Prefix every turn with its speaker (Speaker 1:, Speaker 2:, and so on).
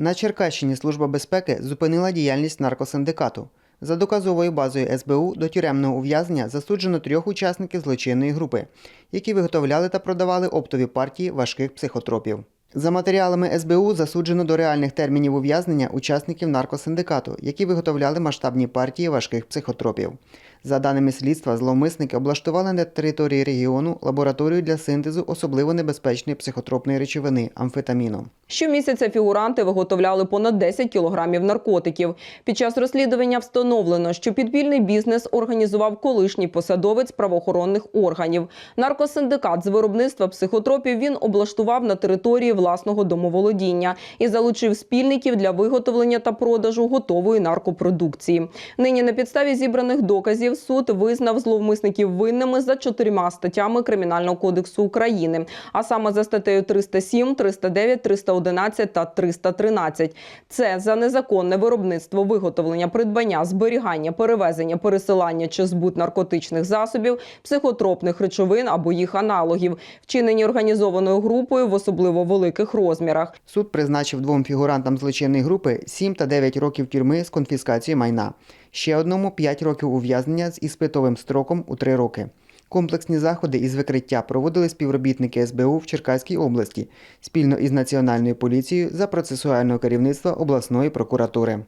Speaker 1: На Черкащині Служба безпеки зупинила діяльність наркосиндикату. За доказовою базою СБУ до тюремного ув'язнення засуджено трьох учасників злочинної групи, які виготовляли та продавали оптові партії важких психотропів. За матеріалами СБУ засуджено до реальних термінів ув'язнення учасників наркосиндикату, які виготовляли масштабні партії важких психотропів. За даними слідства, зловмисники облаштували на території регіону лабораторію для синтезу особливо небезпечної психотропної речовини амфетаміну.
Speaker 2: Щомісяця фігуранти виготовляли понад 10 кілограмів наркотиків. Під час розслідування встановлено, що підпільний бізнес організував колишній посадовець правоохоронних органів. Наркосиндикат з виробництва психотропів він облаштував на території власного домоволодіння і залучив спільників для виготовлення та продажу готової наркопродукції. Нині на підставі зібраних доказів суд визнав зловмисників винними за чотирма статтями Кримінального кодексу України, а саме за статтею 307, 309, 311 та 313. Це за незаконне виробництво, виготовлення, придбання, зберігання, перевезення, пересилання чи збут наркотичних засобів, психотропних речовин або їх аналогів, вчинені організованою групою в особливо великих розмірах.
Speaker 1: Суд призначив двом фігурантам злочинної групи 7 та 9 років тюрми з конфіскацією майна, ще одному 5 років ув'язнення з іспитовим строком у 3 роки. Комплексні заходи із викриття проводили співробітники СБУ в Черкаській області спільно із Національною поліцією за процесуального керівництва обласної прокуратури.